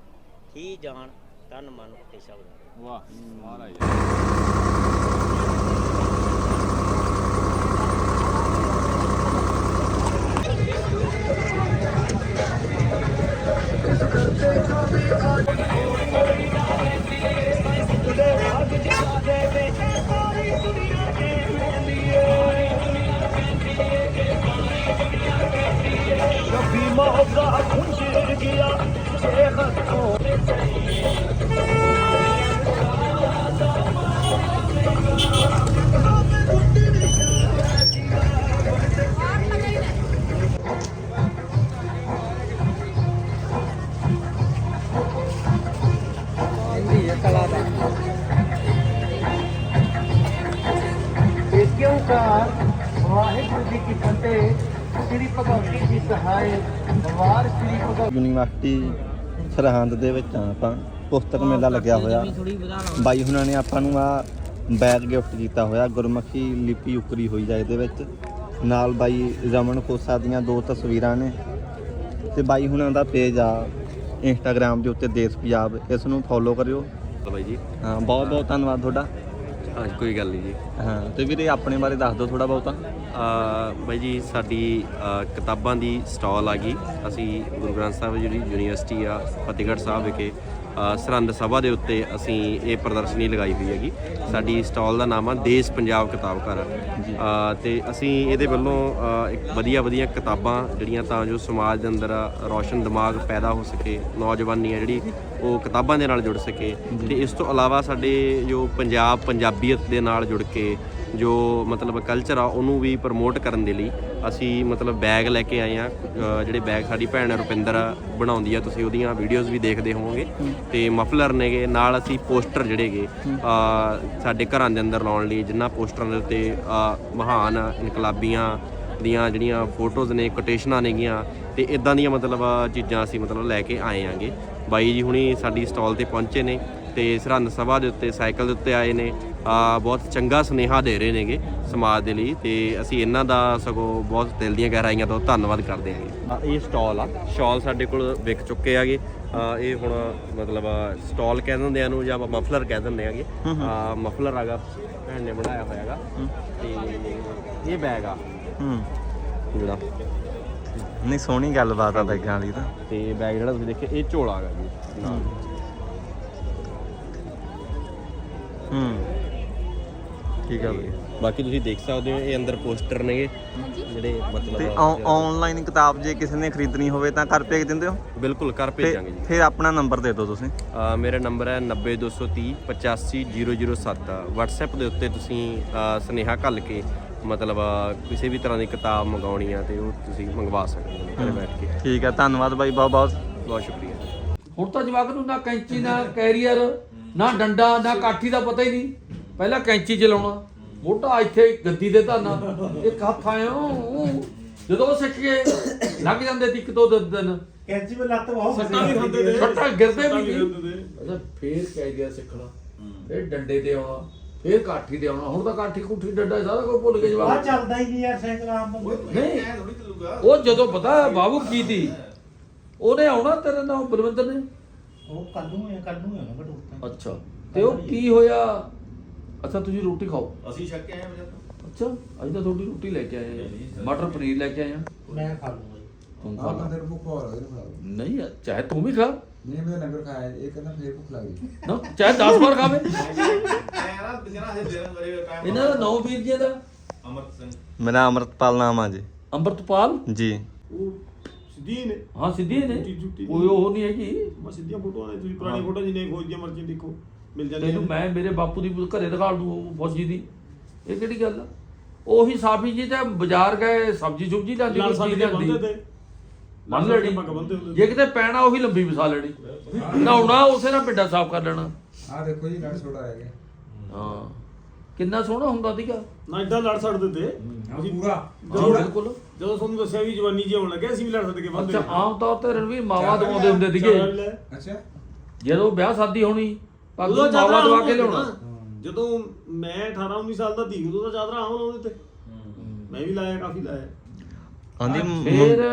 ਹੀ ਜਾਣ ਤਨ ਮਨ ਤੇ ਸ਼ਬਦ ਵਾਹ ਮਹਾਰਾਜ ਯੂਨੀਵਰਸਿਟੀ ਸਰਹੰਦ ਦੇ ਵਿੱਚ ਆ ਆਪਾਂ। ਪੁਸਤਕ ਮੇਲਾ ਲੱਗਿਆ ਹੋਇਆ। ਬਾਈ ਹੁਣਾਂ ਨੇ ਆਪਾਂ ਨੂੰ ਆ ਬੈਗ ਗਿਫਟ ਕੀਤਾ ਹੋਇਆ ਗੁਰਮੁਖੀ ਲਿਪੀ ਉਕਰੀ ਹੋਈ ਆ ਇਹਦੇ ਵਿੱਚ। ਨਾਲ ਬਾਈ ਰਮਨ ਖੋਸਾ ਦੀਆਂ ਦੋ ਤਸਵੀਰਾਂ ਨੇ। ਤੇ ਬਾਈ ਹੁਣਾਂ ਦਾ ਪੇਜ ਆ ਇੰਸਟਾਗ੍ਰam ਦੇ ਉੱਤੇ ਦੇਸ਼ ਪੰਜਾਬ। ਇਸ ਨੂੰ ਫੋਲੋ ਕਰਿਓ। ਬਾਈ ਜੀ। ਹਾਂ ਬਹੁਤ ਬਹੁਤ ਧੰਨਵਾਦ ਤੁਹਾਡਾ। ਹਾਂ ਕੋਈ ਗੱਲ ਨਹੀਂ ਜੀ। ਹਾਂ ਤੇ ਵੀਰੇ ਆਪਣੇ ਬਾਰੇ ਦੱਸ ਦਿਓ ਥੋੜਾ ਬਹੁਤਾ। ਆ ਬਾਈ ਜੀ ਸਾਡੀ ਅ, ਕਿਤਾਬਾਂ ਦੀ ਸਟਾਲ ਆ ਗਈ। ਅਸੀਂ ਗੁਰੂ ਗ੍ਰੰਥ ਸਾਹਿਬ ਜਿਹੜੀ ਯੂਨੀਵਰਸਿਟੀ ਆ ਫਤਿਹਗੜ੍ਹ ਸਾਹਿਬ ਵਿਖੇ। ਅ, ਸਰਹੰਦ ਸਭਾ ਦੇ ਉੱਤੇ ਅਸੀਂ ਇਹ ਪ੍ਰਦਰਸ਼ਨੀ ਲਗਾਈ ਹੋਈ ਹੈਗੀ। ਸਾਡੀ ਸਟਾਲ ਦਾ ਨਾਮ ਆ ਦੇਸ਼ ਪੰਜਾਬ ਕਿਤਾਬ ਘਰ ਤੇ ਅਸੀਂ ਇਹਦੇ ਵੱਲੋਂ ਇੱਕ ਵਧੀਆ ਵਧੀਆ ਕਿਤਾਬਾਂ ਜਿਹੜੀਆਂ ਤਾਂ ਜੋ ਸਮਾਜ ਦੇ ਅੰਦਰ ਰੌਸ਼ਨ ਦਿਮਾਗ ਪੈਦਾ ਹੋ ਸਕੇ ਨੌਜਵਾਨੀ ਆ ਜਿਹੜੀ ਉਹ ਕਿਤਾਬਾਂ ਦੇ ਨਾਲ ਜੁੜ ਸਕੇ। ਤੇ ਇਸ ਤੋਂ ਇਲਾਵਾ ਸਾਡੇ ਜੋ ਪੰਜਾਬ ਪੰਜਾਬੀਅਤ ਦੇ ਨਾਲ ਜੁੜ ਕੇ ਜੋ ਮਤਲਬ ਕਲਚਰ ਆ, ਉਹਨੂੰ ਵੀ ਪ੍ਰਮੋਟ ਕਰਨ ਦੇ ਲਈ ਅਸੀਂ ਮਤਲਬ ਬੈਗ ਲੈ ਕੇ ਆਏ ਆ ਜਿਹੜੇ ਬੈਗ ਸਾਡੀ ਭੈਣ ਰੁਪਿੰਦਰ ਬਣਾਉਂਦੀ ਆ, ਤੁਸੀਂ ਉਹਦੀਆਂ ਵੀਡੀਓਜ਼ ਵੀ ਦੇਖਦੇ ਹੋਵੋਗੇ। ਤੇ ਮਫਲਰ ਨੇਗੇ, ਨਾਲ ਅਸੀਂ ਪੋਸਟਰ ਜਿਹੜੇਗੇ ਆ, ਸਾਡੇ ਘਰਾਂ ਦੇ ਅੰਦਰ ਲਾਉਣ ਲਈ ਜਿਨ੍ਹਾਂ ਪੋਸਟਰਾਂ ਦੇ ਉੱਤੇ ਮਹਾਨ ਇਨਕਲਾਬੀਆਂ ਦੀਆਂ ਜਿਹੜੀਆਂ ਫੋਟੋਜ਼ ਨੇ ਕੋਟੇਸ਼ਨਾਂ ਨੇਗੀਆਂ ਤੇ ਇਦਾਂ ਦੀਆਂ ਮਤਲਬ ਚੀਜ਼ਾਂ ਅਸੀਂ ਮਤਲਬ ਲੈ ਕੇ ਆਏ ਆਂਗੇ ਬਾਈ ਜੀ ਹੁਣੀ ਸਾਡੀ ਸਟਾਲ ਤੇ ਪਹੁੰਚੇ ਨੇ ਤੇ ਸਰਹੰਦ ਸਭਾ ਦੇ ਉੱਤੇ, ਸਾਈਕਲ ਦੇ ਉੱਤੇ ਆਏ ਨੇ। ਬਹੁਤ ਚੰਗਾ ਸੁਨੇਹਾ ਦੇ ਰਹੇ ਨੇਗੇ ਸਮਾਜ ਦੇ ਲਈ ਤੇ ਅਸੀਂ ਇਹਨਾਂ ਦਾ ਸਗੋਂ ਬਹੁਤ ਦਿਲ ਦੀਆਂ ਗਹਿਰਾਈਆਂ ਤੋਂ ਧੰਨਵਾਦ ਕਰਦੇ ਹਾਂਗੇ ਇਹ ਸਟਾਲ ਆ। ਸ਼ਾਲ ਸਾਡੇ ਕੋਲ ਵਿਕ ਚੁੱਕੇ ਆਗੇ। ਆ ਇਹ ਹੁਣ ਮਤਲਬ ਸਟਾਲ ਕਹਿ ਦਿੰਦੇ ਆ ਨੂੰ ਜਾਂ ਮਫਲਰ ਕਹਿ ਦਿੰਦੇ ਆਗੇ। ਆ ਮਫਲਰ ਆਗਾ ਭੈਣ ਨੇ ਬਣਾਇਆ ਹੋਇਆ ਹੈਗਾ। ਤੇ ਇਹ ਬੈਗ ਆ। ਹੂੰ। ਜਿਹੜਾ। ਨਹੀਂ ਸੋਹਣੀ ਗੱਲਬਾਤ ਆ ਬੈਗਾਂ ਵਾਲੀ ਤਾਂ। ਤੇ ਬੈਗ ਜਿਹੜਾ ਤੁਸੀਂ ਦੇਖਿਆ ਇਹ ਝੋਲਾ ਹੈਗਾ ਜੀ। ਹੂੰ। ਠੀਕ ਆ ਬਈ ਬਾਕੀ ਤੁਸੀਂ ਦੇਖ ਸਕਦੇ ਹੋ ਇਹ ਅੰਦਰ ਪੋਸਟਰ ਨੇਗੇ ਜਿਹੜੇ ਤੇ ਮਤਲਬ ਆਨਲਾਈਨ ਕਿਤਾਬ ਜੇ ਕਿਸੇ ਨੇ ਖਰੀਦਣੀ ਹੋਵੇ ਤਾਂ ਕਰ ਭੇਜ ਦਿੰਦੇ ਹੋ? ਬਿਲਕੁਲ ਕਰ ਤੇ ਭੇਜਾਂਗੇ ਜੀ। ਫਿਰ ਆਪਣਾ ਨੰਬਰ ਦੇ ਦਿਓ ਤੁਸੀਂ। ਮੇਰਾ ਨੰਬਰ ਹੈ 90230 85007 WhatsApp ਦੇ ਉੱਤੇ ਤੁਸੀਂ ਸੁਨੇਹਾ ਘੱਲ ਕੇ ਮਤਲਬ ਕਿਸੇ ਵੀ ਤਰ੍ਹਾਂ ਦੀ ਕਿਤਾਬ ਮੰਗਾਉਣੀ ਆ ਤੇ ਉਹ ਤੁਸੀਂ ਮੰਗਵਾ ਸਕਦੇ ਹੋ ਘਰੇ ਬੈਠ ਕੇ। ਠੀਕ ਆ ਧੰਨਵਾਦ ਬਾਈ ਬਹੁਤ ਬਹੁਤ। ਬਹੁਤ ਸ਼ੁਕਰੀਆ। ਹੁਣ ਤਾਂ ਜਵਾਕ ਨੂੰ ਨਾ ਕੈਂਚੀ ਨਾ ਕੈਰੀਅਰ ਨਾ ਡੰਡਾ ਨਾ ਕਾਠੀ ਦਾ ਪਤਾ ਹੀ ਨਹੀਂ। ਪਹਿਲਾਂ ਕੈਂਚੀ ਚਲਾਉਣਾ। ਮੋਢਾ ਇੱਥੇ ਗੱਦੀ ਦੇ ਧਰਨਾ। ਇੱਕ ਹੱਥ ਆਇਆ ਊਂ। ਜਦੋਂ ਉਹ ਸਿੱਖ ਗਏ ਲੱਗ ਜਾਂਦੇ ਸੀ ਇੱਕ ਦੋ ਦਿਨ- ਦਿਨ। ਕੈਂਚੀ ਵਿੱਚ ਲੱਤ ਬਹੁਤ ਸੱਟਾਂ ਵੀ ਖਾਂਦੇ ਤੇ। ਛੱਟਾ ਗਿਰਦੇ ਸੱਟਾਂ ਵੀ ਤੇ। ਅੱਛਾ ਫੇਰ ਕੈਰੀਅਰ ਸਿੱਖਣਾ। ਫੇਰ ਡੰਡੇ ਤੇ ਆਉਣਾ। ਫੇਰ ਕਾਠੀ ਤੇ ਆਉਣਾ। ਹੁਣ ਤਾਂ ਕਾਠੀ ਕੁੱਠੀ ਡੰਡਾ ਸਾਰਾ ਕੁਝ ਭੁੱਲ ਗਏ ਆ ਜਵਾਕ ਚੱਲਦਾ ਹੀ ਨਹੀਂ ਯਾਰ ਸਾਈਕਲ ਆਮ ਨਹੀਂ। ਉਹ ਜਦੋਂ ਪਤਾ ਬਾਬੂ ਕੀ ਦੀ ਉਹਨੇ ਆਉਣਾ ਤੇਰੇ ਨਾਲ ਬਲਵੰਦਰ ਨੇ? ਉਹ ਕੱਲ ਨੂੰ ਹੈ ਕੱਲ ਨੂੰ ਹੈ ਨਾ। ਘਟੂ ਅੱਛਾ। ਤੇ ਉਹ ਕੀ ਹੋਇਆ? ਅੱਛਾ ਤੁਸੀਂ ਰੋਟੀ ਖਾਓ। ਅਸੀਂ ਛੱਕ ਕੇ ਆਏ ਵਜਾ ਅੱਛਾ ਅੱਜ ਤਾਂ ਤੁਹਾਡੀ ਰੋਟੀ ਲੈ ਕੇ ਆਏ ਆ ਮਟਰ ਪਨੀਰ ਲੈ ਕੇ ਆਏ ਆ ਮੈਂ ਖਾ ਲੂੰਗਾ ਜੀ। ਤੂੰ ਖਾ ਆਹ ਲਾ। ਭੁੱਖ ਹੋਰ ਇਹਨੂੰ ਖਾ ਲਓ ਨਹੀਂ ਆ, ਚਾਹੇ ਤੂੰ ਵੀ ਖਾ। ਨਹੀਂ ਮੈਂ ਲੰਗਰ ਖਾਇਆ ਇਹ ਕਹਿੰਦਾ ਫੇਰ ਭੁੱਖ ਲੱਗ ਗਈ। ਨਾ ਚਾਹੇ 10 ਵਾਰ ਖਾਵੇ। ਆਇਆ ਨਾ ਬਿਜਣਾ ਹੈ ਦੇਣ ਬਰੇ ਟਾਈਮ ਇਹਨਾਂ ਦਾ ਨੌ ਵੀਰ ਜੀ ਦਾ? ਅਮਰਤ ਸਿੰਘ। ਮੇਰਾ ਅਮਰਤਪਾਲ ਨਾਮ ਆ ਜੀ। ਅੰਮ੍ਰਿਤਪਾਲ? ਜੀ। ਉਹ ਸਿੱਧੀ ਨੇ। ਹਾਂ ਸਿੱਧੀ ਨੇ। ਕੋਈ ਉਹ ਨਹੀਂ ਹੈਗੀ। ਬਸ ਸਿੱਧੀਆਂ ਫੋਟੋਆਂ ਨੇ ਤੁਸੀਂ ਪੁਰਾਣੀ ਫੋਟੋ ਜਿੰਨੇ ਖੋਜ ਮਰਜ਼ੀ ਦੇਖੋ। ਮਿਲ ਜਾਂਦੀਆਂ ਤੈਨੂੰ ਮੈਂ ਮੇਰੇ ਬਾਪੂ ਦੀ ਘਰੇ ਦਿਖਾ ਦੂੰ ਫੌਜੀ ਦੀ। ਇਹ ਕਿਹੜੀ ਗੱਲ ਆ? ਉਹੀ ਸਾਫੀ ਜੀ ਤੇ ਬਾਜ਼ਾਰ ਗਏ ਸਬਜੀ ਸੁਬਜੀ ਲਿਆਂਦੀ ਨਾਲ ਸਾਡੇ ਚੀਜ਼ ਦੇ ਬੰਦੇ ਤੇ। ਮੰਨ ਹੁੰਦੇ ਜੇ ਕਿਤੇ ਪੈਣਾ ਉਹੀ ਲੰਬੀ ਵਸਾ ਲੈਣੀ। ਨਹਾਉਣਾ ਉਸੇ ਨਾਲ ਪਿੰਡਾ ਸਾਫ਼ ਕਰ ਲੈਣਾ। ਆਹ ਦੇਖੋ ਜੀ ਲੜ ਛੋਟਾ ਰਹਿ ਗਿਆ ਹਾਂ। ਕਿੰਨਾ ਸੋਹਣਾ ਹੁੰਦਾ ਸੀਗਾ। ਨਾ ਇਦਾਂ ਲੜ ਛੱਡਦੇ ਤੇ ਪੂਰਾ। ਬਿਲਕੁਲ। ਜਦੋਂ ਤੁਹਾਨੂੰ ਦੱਸਿਆ ਵੀ ਜਵਾਨੀ ਜੀ ਆਉਣ ਲੱਗਿਆ ਅਸੀਂ ਵੀ ਲੜ ਛੱਡ ਕੇ ਬੰਦੇ ਅੱਛਾ ਆਮ ਤੌਰ ਤੇ ਰਣਵੀਰ ਮਾਵਾ ਦਵਾਉਂਦੇ ਹੁੰਦੇ ਸੀਗੇ। ਅੱਛਾ। ਜਦੋਂ ਵਿਆਹ ਸ਼ਾਦੀ ਹੋਣੀ ਪੱਗ ਉਦੋਂ ਮਾਵਾ ਦਵਾ ਕੇ ਲਿਆਉਣਾ। ਜਦੋਂ ਮੈਂ 18 19 ਸਾਲ ਦਾ ਸੀ ਉਦੋਂ ਤਾਂ ਚਾਦਰਾ ਆਮ ਲਾਉਂਦੇ ਤੇ। ਮੈਂ ਵੀ ਲਾਇਆ ਕਾਫੀ ਲਾਇਆ। ਆਂਦੀ ਫਿਰ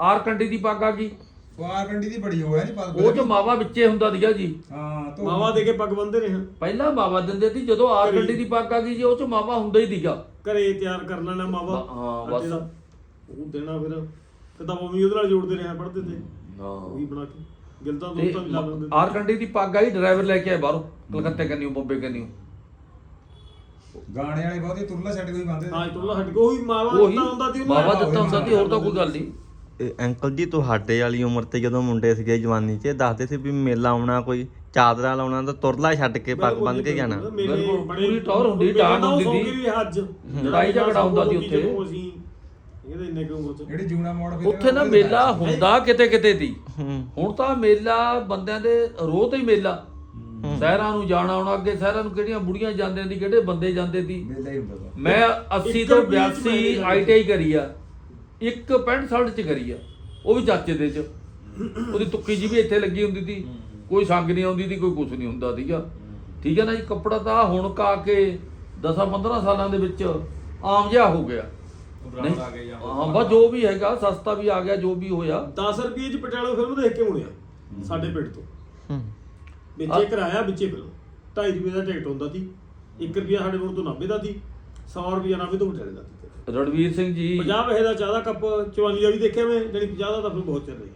ਆਰ ਕੰਡੀ ਦੀ ਪੱਗ ਆ ਗਈ। ਵਾਰ ਕੰਡੀ ਦੀ ਬੜੀ ਹੋਇਆ ਨਹੀਂ ਪਤਾ ਉਹ ਚ ਮਾਵਾ ਵਿੱਚੇ ਹੁੰਦਾ ਸੀਗਾ ਜੀ। ਹਾਂ ਤੋਂ ਮਾਵਾ ਦੇ ਕੇ ਪੱਗ ਬੰਨਦੇ ਰਹੇ ਹਾਂ। ਪਹਿਲਾਂ ਮਾਵਾ ਦਿੰਦੇ ਸੀ ਜਦੋਂ ਆਰ ਕੰਡੀ ਦੀ ਪੱਗ ਆ ਗਈ ਜੀ ਉਹ ਚ ਮਾਵਾ ਹੁੰਦਾ ਹੀ ਸੀਗਾ। ਘਰੇ ਤਿਆਰ ਕਰ ਲੈਣਾ ਮਾਵਾ। ਹਾਂ, ਬਸ। ਉਹ ਦੇਣਾ ਫਿਰ। ਕਿਤਾਬਾਂ ਵੀ ਉਹਦੇ ਨਾਲ ਜੋੜਦੇ ਰਹੇ ਪੜ੍ਹਦੇ ਤੇ। ਹਾਂ। ਉਹੀ ਬਣਾ ਕੇ। ਗਿਲਤਾਂ ਤੇ ਦੋਸਤਾਂ ਵੀ ਲਾ ਲੈਂਦੇ ਤੇ। ਆਰ ਕੰਡੀ ਦੀ ਪੱਗ ਆਈ ਡਰਾਈਵਰ ਲੈ ਕੇ ਆਏ ਬਾਹਰੋਂ ਕਲਕੱਤੇ ਕੰਨਿਓ ਬੰਬੇ ਕੰਨਿਓ। ਗਾਣੇ ਵਾਲੇ ਬਹੁਤੀ ਤੁਰਲਾ ਛੱਡ ਕੋਈ ਬੰਦੇ ਹਾਂ ਟੋਲਾ ਹੱਟ ਕੇ ਉਹੀ ਮਾਵਾ ਉਹੀ ਦਿੱਤਾ ਹੁੰਦਾ ਸੀ ਮਾਵਾ ਉਹਨੂੰ ਦਿੱਤਾ ਹੁੰਦਾ ਸੀ ਹੋਰ ਤਾਂ ਕੋਈ ਗੱਲ ਨਹੀਂ। ਇਹ ਅੰਕਲ ਜੀ ਤੁਹਾਡੇ ਵਾਲੀ ਉਮਰ ਤੇ ਜਦੋਂ ਮੁੰਡੇ ਸੀਗੇ ਜਵਾਨੀ 'ਚ ਦੱਸਦੇ ਸੀ ਵੀ ਮੇਲਾ ਆਉਣਾ ਕੋਈ ਚਾਦਰਾ ਲਾਉਣਾ ਤਾਂ ਤੁਰਲਾ ਛੱਡ ਕੇ ਪੱਗ ਬੰਨ ਕੇ ਜਾਣਾ। ਬਿਲਕੁਲ, ਬੜੇ- ਪੂਰੀ ਟੌਰ ਹੁੰਦੀ, ਉਹ ਹੁੰਦੀ ਸੌ। ਲੜਾਈ ਝਗੜਾ ਹੁੰਦਾ ਸੀ ਉੱਥੇ। ਜਦੋਂ ਅਸੀਂ ਇਹਦੇ ਇੰਨੇ ਕੁ ਉਮਰ ਚ। ਜਿਹੜੀ ਜੂਣਾ ਮੋੜ ਫਿਰ ਉੱਥੇ ਨਾ ਮੇਲਾ ਹੁੰਦਾ ਕਿਤੇ ਕਿਤੇ ਦੀ। ਹੂੰ। ਹੁਣ ਤਾਂ ਮੇਲਾ ਬੰਦਿਆਂ ਦੇ ਰੋਹ ਤੇ ਹੀ ਮੇਲਾ। ਸ਼ਹਿਰਾਂ ਨੂੰ ਜਾਣਾ ਆਉਣਾ ਅੱਗੇ ਸ਼ਹਿਰਾਂ ਨੂੰ ਕਿਹੜੀਆਂ ਬੁੜੀਆਂ ਜਾਂਦੇ ਸੀ ਕਿਹੜੇ ਬੰਦੇ ਜਾਂਦੇ ਸੀ ਮੇਲਾ ਹੀ ਹੁੰਦਾ। ਵਾ। ਮੈਂ 80 ਇੱਕ ਤੋਂ ਰੁਪਈਏ ਚ 82 ਪੈਸੇ ਆਈਟੀਆਈ ਕਰੀ ਆ। ਇੱਕ ਪੈਂਟ ਸ਼ਰਟ ਚ ਕਰੀ ਆ। ਉਹ ਵੀ ਚਾਚੇ ਦੇ ਚ। ਉਹਦੀ ਤੁੱਕੀ ਜੀ ਵੀ ਇੱਥੇ ਲੱਗੀ ਹੁੰਦੀ ਸੀ। ਕੋਈ ਸੰਗ ਨਹੀਂ ਆਉਂਦੀ ਸੀ ਕੋਈ ਕੁਝ ਨਹੀਂ ਹੁੰਦਾ ਸੀਗਾ। ਠੀਕ ਹੈ ਨਾ ਜੀ ਕੱਪੜਾ ਤਾਂ ਹੁਣ ਕਾ ਕੇ 10 15 ਸਾਲਾਂ ਦੇ ਵਿੱਚ ਆਮ ਜਿਹਾ ਹੋ ਗਿਆ। ਬ੍ਰਾਂਡ ਆ ਗਏ ਜਾਂ ਹਾਂ ਬਸ ਜੋ ਵੀ ਹੈਗਾ ਸਸਤਾ ਵੀ ਆ ਗਿਆ ਜੋ ਵੀ ਹੋਇਆ। 10 ਰੁਪਏ ਚ ਪਟਿਆਲਾ ਫਿਲਮ ਦੇਖ ਕੇ ਮੁੜਿਆ ਸਾਡੇ ਪਿੰਡ ਤੋਂ। ਹੂੰ। ਵਿੱਚੇ ਕਰਾਇਆ ਵਿੱਚੇ ਫਿਲਮ। 2.5 ਰੁਪਏ ਦਾ ਟਿਕਟ ਹੁੰਦਾ ਸੀ। 1 ਰੁਪਿਆ ਸਾਡੇ ਕੋਲ ਤੋਂ 90 ਦਾ ਸੀ। 100 ਰੁਪਿਆ 90 ਤੋਂ ਪਟਿਆਲੇ ਦਾ ਸੀ ਰਣਵੀਰ ਸਿੰਘ ਜੀ। 50 ਪੈਸੇ ਦਾ ਚਾਹ ਦਾ ਕੱਪ ਚਵਾਨੀ ਦਾ ਵੀ ਦੇਖਿਆ ਮੈਂ ਜਿਹੜੀ 50 ਦਾ ਤਾਂ ਫਿਰ ਬਹੁਤ ਚੱਲ ਰਹੀ ਹੈ।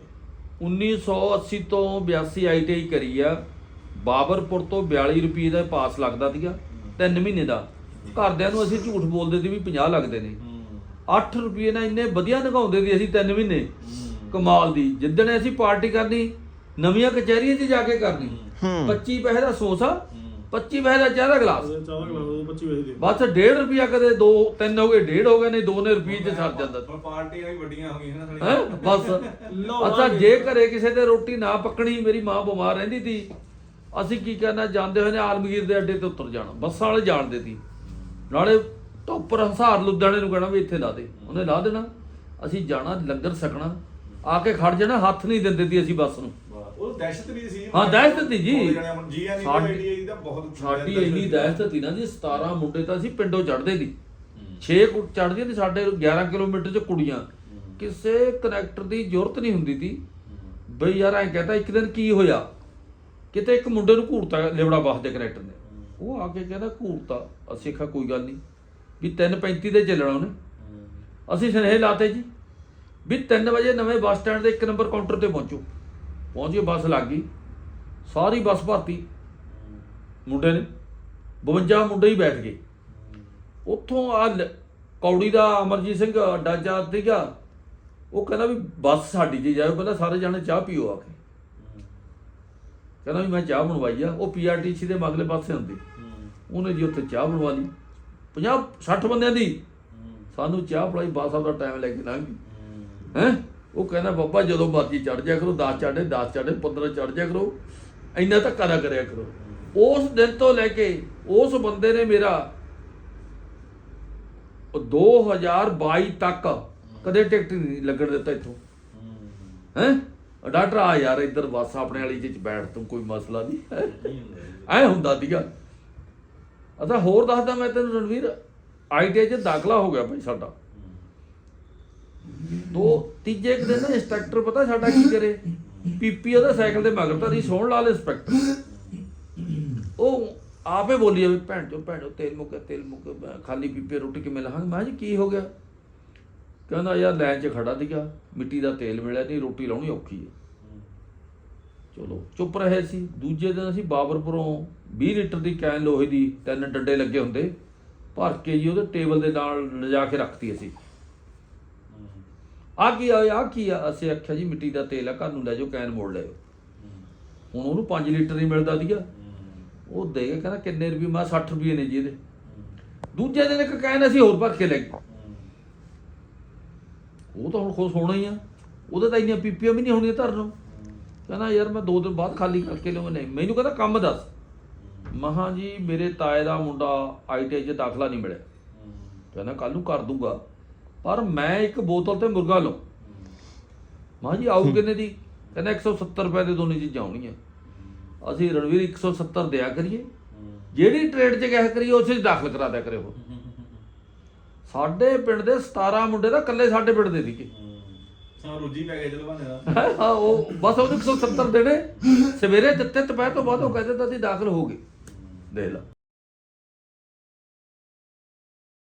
1980 ਤੋਂ 82 ਆਈਟੀਆਈ ਕਰੀ ਆ। ਬਾਬਰਪੁਰ ਤੋਂ 42 ਰੁਪਏ ਦਾ ਪਾਸ ਲੱਗਦਾ ਸੀਗਾ 3 ਮਹੀਨੇ ਦਾ। ਘਰਦਿਆਂ ਨੂੰ ਅਸੀਂ ਝੂਠ ਬੋਲਦੇ ਸੀ ਵੀ 50 ਲੱਗਦੇ ਨੇ। 8 ਰੁਪਏ ਨਾਲ ਇੰਨੇ ਵਧੀਆ ਨਗਾਉਂਦੇ ਸੀ ਅਸੀਂ 3 ਮਹੀਨੇ। ਕਮਾਲ ਦੀ। ਜਿੱਦਣ ਅਸੀਂ ਪਾਰਟੀ ਕਰਨੀ ਨਵੀਆਂ ਕਚਹਿਰੀਆਂ 'ਚ ਜਾ ਕੇ ਕਰਨੀ। 25 ਪੈਸੇ ਦਾ ਸਮੋਸਾ 25 ਪੈਸੇ ਦਾ ਚਾਹ ਦਾ ਗਲਾਸ। ਚਾਹ ਦਾ ਗਲਾਸ 25 ਪੈਸੇ ਦੇ। ਬਸ 1.5 ਰੁਪਿਆ ਕਦੇ 2 3 ਹੋ ਗਏ 1.5 ਹੋ ਗਏ ਨਹੀਂ 2 ਨੇ ਰੁਪਏ 'ਚ ਸਰ ਜਾਂਦਾ। ਹੁਣ ਪਾਰਟੀਆਂ ਵੀ ਵੱਡੀਆਂ ਹੋ ਗਈਆਂ ਨਾ ਹੈ? ਬਸ। ਅੱਛਾ। ਜੇ ਘਰੇ ਕਿਸੇ ਦੇ ਰੋਟੀ ਨਾ ਪੱਕਣੀ ਮੇਰੀ ਮਾਂ ਬਿਮਾਰ ਰਹਿੰਦੀ ਸੀ ਅਸੀਂ ਕੀ ਕਰਨਾ ਜਾਂਦੇ ਹੋਏ ਨੇ ਆਲਮਗੀਰ ਦੇ ਅੱਡੇ ਤੇ ਉਤਰ ਜਾਣਾ ਬੱਸਾਂ ਵਾਲੇ ਜਾਣਦੇ ਸੀ ਨਾਲੇ ਟੋਪਰ ਹੰਸਾਰ ਲੁਧਿਆਣੇ ਨੂੰ ਕਹਿਣਾ ਵੀ ਇੱਥੇ ਲਾ ਦੇ। ਉਹਨੇ ਲਾ ਦੇਣਾ। ਅਸੀਂ ਜਾਣਾ ਲੰਗਰ ਛਕਣਾ। ਆ ਕੇ ਖੜ ਜਾਣਾ ਹੱਥ ਨਹੀਂ ਦਿੰਦੇ ਸੀ ਅਸੀਂ ਬੱਸ ਨੂੰ। ਉਹ ਦਹਿਸ਼ਤ ਵੀ ਸੀ। ਹਾਂ ਦਹਿਸ਼ਤ ਸੀ ਜੀ। ਜੀ ਐਨ ਦਾ ਬਹੁਤ ਸਾਡੀ ਇੰਨੀ ਦਹਿਸ਼ਤ ਸੀ ਨਾ ਜੀ 17 ਮੁੰਡੇ ਤਾਂ ਅਸੀਂ ਪਿੰਡੋਂ ਚੜਦੇ ਸੀ। 6 ਚੜਦੀਆਂ ਤੇ ਸਾਡੇ 11 ਕਿਲੋਮੀਟਰ ਚ ਕੁੜੀਆਂ। ਕਿਸੇ ਕਨੈਕਟਰ ਦੀ ਜ਼ਰੂਰਤ ਨਹੀਂ ਹੁੰਦੀ ਸੀ। ਬਈ ਯਾਰ ਐਂ ਕਹਤਾ ਇੱਕ ਦਿਨ ਕੀ ਹੋਇਆ? ਕਿਤੇ ਇੱਕ ਮੁੰਡੇ ਨੂੰ ਘੂਰਤਾ ਲਿਬੜਾ ਬਾਸ ਦੇ ਕਨੈਕਟਰ ਨੇ। ਉਹ ਆ ਕੇ ਕਹਿੰਦਾ ਘੂਰਤਾ। ਅਸੀਂ ਕਿਹਾ ਕੋਈ ਗੱਲ ਨਹੀਂ। ਵੀ 3:35 ਦੇ ਚੱਲਣਾ ਉਹਨੇ। ਅਸੀਂ ਸੁਨੇਹੇ ਲਾਤੇ ਜੀ ਵੀ 3 ਵਜੇ ਨਵੇਂ ਬੱਸ ਸਟੈਂਡ ਦੇ ਇੱਕ ਨੰਬਰ ਕਾਊਂਟਰ ਤੇ ਪਹੁੰਚੋ। ਪਹੁੰਚੇ ਬੱਸ ਲੱਗ ਗਈ। ਸਾਰੀ ਬੱਸ ਭਰਤੀ। ਮੁੰਡੇ ਨੇ 52 ਮੁੰਡੇ ਹੀ ਬੈਠ ਗਏ। ਉੱਥੋਂ ਆ ਕੌੜੀ ਦਾ ਅਮਰਜੀਤ ਸਿੰਘ ਅੱਡਾ ਜਾ ਸੀਗਾ ਉਹ ਕਹਿੰਦਾ ਵੀ ਬੱਸ ਸਾਡੀ ਜੀ ਜਾਓ ਪਹਿਲਾਂ ਸਾਰੇ ਜਾਣੇ ਚਾਹ ਪੀਓ ਆ ਕੇ। ਕਹਿੰਦਾ ਵੀ ਮੈਂ ਚਾਹ ਬਣਵਾਈ ਆ ਉਹ ਪੀਆਰਟੀਸੀ ਦੇ ਮਗਲੇ ਪਾਸੇ ਹੁੰਦੀ। ਉਹਨੇ ਜੀ ਉੱਥੇ ਚਾਹ ਬਣਵਾ ਲਈ। 50 60 ਬੰਦਿਆਂ ਦੀ। ਸਾਨੂੰ ਚਾਹ ਪਲਾਈ ਬੱਸ ਦਾ ਟਾਈਮ ਲੈ ਕੇ ਲੰਘ ਗਈ। ਹੈ। ਉਹ ਕਹਿੰਦਾ ਬਾਬਾ ਜਦੋਂ ਮਰਜ਼ੀ ਚੜ ਜਾ ਕਰੋ 10 ਚੜ੍ਹੇ 10 ਚੜ੍ਹੇ 15 ਚੜ ਜਾ ਕਰੋ। ਇੰਨਾ ਧੱਕਾ ਨਾ ਕਰਿਆ ਕਰੋ। ਉਸ ਦਿਨ ਤੋਂ ਲੈ ਕੇ ਉਸ ਬੰਦੇ ਨੇ ਮੇਰਾ ਉਹ 2022 ਤੱਕ ਕਦੇ ਟਿਕਟ ਨਹੀਂ ਲੱਗਣ ਦਿੱਤਾ ਇੱਥੋਂ। ਹੈ। ਡਾਕਟਰ ਆ ਯਾਰ ਇੱਧਰ ਬੱਸ ਆਪਣੇ ਵਾਲੀ ਚ ਬੈਠ ਤੂੰ ਕੋਈ ਮਸਲਾ ਨਹੀਂ। ਐ ਹੁੰਦਾ ਸੀਗਾ। ਅੱਛਾ, ਹੋਰ ਦੱਸਦਾ ਮੈਂ ਤੈਨੂੰ ਰਣਵੀਰ ਆਈਟੀਆਈ ਚ ਦਾਖਲਾ ਹੋ ਗਿਆ ਭਾਈ ਸਾਡਾ। ਦੋ, ਤੀਜੇ ਕੁ ਦਿਨ ਨਾ ਇੰਸਟ੍ਰਕਟਰ ਪਤਾ ਸਾਡਾ ਕੀ ਕਰੇ? ਪੀਪੀ ਉਹਦਾ ਸਾਈਕਲ ਦੇ ਮਗਰ ਤਾਂ ਨਹੀਂ ਸੋਹਣ ਲਾਲ ਇੰਸਪੈਕਟਰ ਉਹ ਆਪੇ ਬੋਲੀ ਜਾਵੇ ਭੈਣ ਚੋ ਭੈਣ ਚੋ, ਤੇਲ ਮੁੱਕ ਤੇਲ ਮੁੱਕ ਮੈਂ ਖਾਲੀ ਪੀਪੇ ਰੋਟੀ ਕਿਵੇਂ ਲਾਹਾਂ ਮੈਂ ਜੀ, ਕੀ ਹੋ ਗਿਆ? ਕਹਿੰਦਾ, ਯਾਰ, ਲਾਈਨ 'ਚ ਖੜਾ ਸੀਗਾ, ਮਿੱਟੀ ਦਾ ਤੇਲ ਮਿਲਿਆ ਨਹੀਂ, ਰੋਟੀ ਲਾਉਣੀ ਔਖੀ ਹੈ। ਚਲੋ, ਚੁੱਪ ਰਹੇ ਸੀ। ਦੂਜੇ ਦਿਨ ਅਸੀਂ ਬਾਬਰਪੁਰੋਂ 20 ਲੀਟਰ ਦੀ ਕੈਨ ਲੋਹੇ ਦੀ ਤਿੰਨ ਡੰਡੇ ਲੱਗੇ ਹੁੰਦੇ, ਭਰ ਕੇ ਜੀ ਉਹਦੇ ਟੇਬਲ ਦੇ ਨਾਲ ਲਿਜਾ ਕੇ ਰੱਖਤੀ ਅਸੀਂ। ਆ ਕੀ ਆ ਆ ਕੀ ਆ? ਅਸੀਂ ਆਖਿਆ ਜੀ, ਮਿੱਟੀ ਦਾ ਤੇਲ ਆ, ਘਰ ਨੂੰ ਲੈ ਜਾਓ, ਕੈਨ ਮੋੜ ਲਿਓ ਹੁਣ ਉਹਨੂੰ 5 ਲੀਟਰ ਹੀ ਮਿਲਦਾ ਸੀਗਾ। ਉਹ ਦੇ ਕੇ ਕਹਿੰਦਾ ਕਿੰਨੇ ਰੁਪਏ? ਮੈਂ 60 ਰੁਪਏ ਨੇ ਜੀ ਇਹਦੇ। ਦੂਜੇ ਦਿਨ ਇੱਕ ਕੈਨ ਅਸੀਂ ਹੋਰ ਭਰ ਕੇ ਲੈ ਗਏ। ਉਹ ਤਾਂ ਹੁਣ ਖੁਸ਼ ਹੋਣਾ ਹੀ ਆ। ਉਹਦੇ ਤਾਂ ਇੰਨੀਆਂ ਪੀਪੀਆਂ ਵੀ ਨਹੀਂ ਹੋਣੀਆਂ ਧਰਨ ਨੂੰ। ਕਹਿੰਦਾ ਯਾਰ ਮੈਂ ਦੋ ਦਿਨ ਬਾਅਦ ਖਾਲੀ ਕਰਕੇ ਲਿਆਉਂਗਾ। ਨਹੀਂ, ਮੈਨੂੰ ਕਹਿੰਦਾ ਕੰਮ ਦੱਸ। ਮਹਾ ਜੀ, ਮੇਰੇ ਤਾਏ ਦਾ ਮੁੰਡਾ ਆਈਟੀਆਈ 'ਚ ਦਾਖਲਾ ਨਹੀਂ ਮਿਲਿਆ। ਕਹਿੰਦਾ ਕੱਲ ਨੂੰ ਕਰ ਦੂੰਗਾ। ਪਰ ਮੈਂ ਇੱਕ ਬੋਤਲ ਤੇ ਮੁਰਗਾ ਲਉ ਮਾਂ ਜੀ ਆਉ ਕਿੰਨੇ ਦੀ? ਕਹਿੰਦਾ 170 ਰੁਪਏ ਦੇ ਦੋਨੇ ਚੀਜ਼ਾਂ ਆਉਣੀਆਂ। ਅਸੀਂ ਰਣਵੀਰ 170 ਦਿਆ ਕਰੀਏ। ਜਿਹੜੀ ਟ੍ਰੇਡ 'ਚ ਕਹਿ ਕਰੀਏ, ਉਸੇ 'ਚ ਦਾਖਲ ਕਰਾ ਦਿਆ ਕਰੇ ਉਹ ਸਾਡੇ ਪਿੰਡ ਦੇ 17 ਮੁੰਡੇ ਦਾ ਇਕੱਲੇ ਸਾਡੇ ਪਿੰਡ ਦੇ ਸੀਗੇ। ਸਾਨੂੰ ਰੋਜੀ ਪੈ ਗਿਆ ਚਲੋ ਬਾਨੇ ਦਾ ਹਾਂ ਉਹ ਬਸ ਉਹਨੂੰ 170 ਦੇਣੇ। ਸਵੇਰੇ ਦਿੱਤੇ, ਦੁਪਹਿਰ ਤੋਂ ਬਾਅਦ ਉਹ ਕਹਿੰਦੇ ਤਾਂ ਅਸੀਂ ਦਾਖਲ ਹੋ ਗਏ। ਦੇਖ ਲਾ।